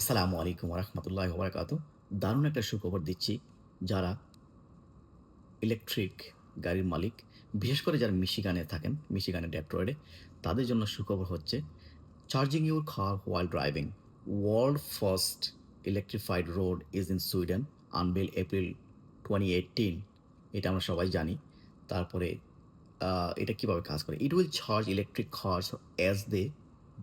আসসালামু আলাইকুম রহমতুল্লাহ ওবরাকাতু দারুণ একটা সুখবর দিচ্ছি যারা ইলেকট্রিক গাড়ির মালিক, বিশেষ করে যারা মিশিগানে থাকেন মিশিগানে ডেট্রয়েডে, তাদের জন্য সুখবর হচ্ছে charging your car while driving world first electrified road is in Sweden unveil April twenty eighteen এটা আমরা সবাই জানি। তারপরে এটা কীভাবে কাজ করে? It will charge electric cars as they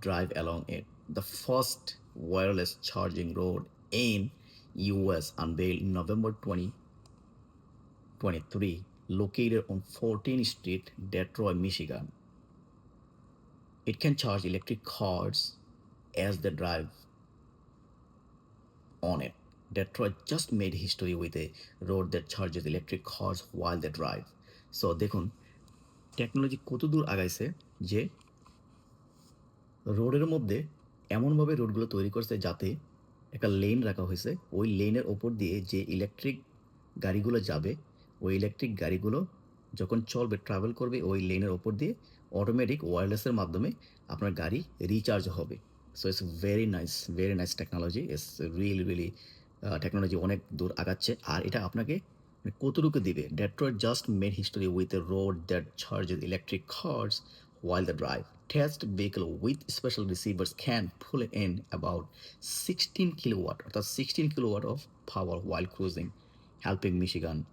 drive along it. The first wireless charging road in US unveiled November 2023, located on 14th Street, Detroit, Michigan. It can charge electric cars as they drive on it. Detroit just made history with a road that charges electric cars while they drive. So দেখুন technology কত দূর আগাইছে যে রোডের মধ্যে এমনভাবে রোডগুলো তৈরি করছে যাতে একটা লেন রাখা হয়েছে। ওই লেনের ওপর দিয়ে যে ইলেকট্রিক গাড়িগুলো যাবে, ওই ইলেকট্রিক গাড়িগুলো যখন চলবে ট্রাভেল করবে, ওই লেনের ওপর দিয়ে অটোমেটিক ওয়্যারলেসের মাধ্যমে আপনার গাড়ি রিচার্জ হবে। So it's very nice very nice technology it's really really technology অনেক দূর আগাচ্ছে। আর এটা আপনাকে কতটুকু দিবে? Detroit just made history with a road that charges electric cars while the drive. Test vehicle with special receivers can pull in about 16 kilowatt or 16 kilowatt of power while cruising, helping Michigan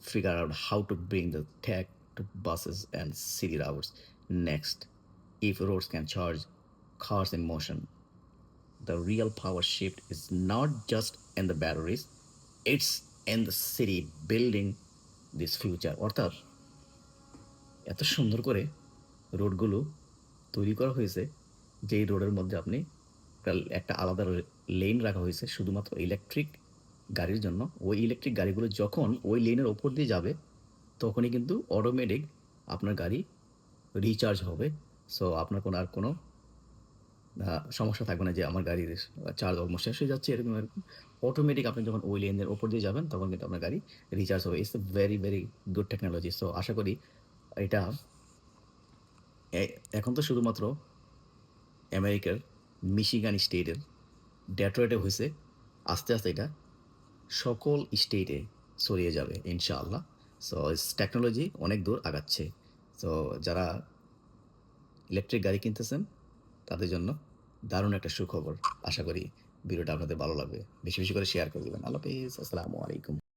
figure out how to bring the tech to buses and city routes. Next, if roads can charge cars in motion, the real power shift is not just in the batteries, it's in the city building this future. অর্থাৎ এত সুন্দর করে রোডগুলো তৈরি করা হয়েছে। যেই রোডের মধ্যে আপনি একটা- আলাদা লেন রাখা হয়েছে, শুধুমাত্র ইলেকট্রিক গাড়ির জন্য। ওই ইলেকট্রিক গাড়িগুলো যখন ওই লেনের ওপর দিয়ে যাবে, তখনই কিন্তু অটোমেটিক আপনার গাড়ি রিচার্জ হবে। সো আপনার কোনো আর কোনো সমস্যা থাকবে না যে আমার গাড়ির চার্জ অলমোস্ট শেষ হয়ে যাচ্ছে, এরকম এরকম। অটোমেটিক আপনি যখন ওই লেনের ওপর দিয়ে যাবেন, তখন কিন্তু আপনার গাড়ি রিচার্জ হবে। It's very very good technology so আশা করি এটা এখন তো শুধুমাত্র আমেরিকার মিশিগান স্টেটের ডেট্রয়েটে হয়েছে, আস্তে আস্তে এটা সকল স্টেটে ছড়িয়ে যাবে, ইনশাআল্লাহ। সো টেকনোলজি অনেক দূর আগাচ্ছে। সো যারা ইলেকট্রিক গাড়ি কিনতেছেন, তাদের জন্য দারুণ একটা সুখবর। আশা করি ভিডিওটা আপনাদের ভালো লাগবে। বেশি বেশি করে শেয়ার করে দেবেন। আল্লাহ হাফিজ। আসসালামু আলাইকুম।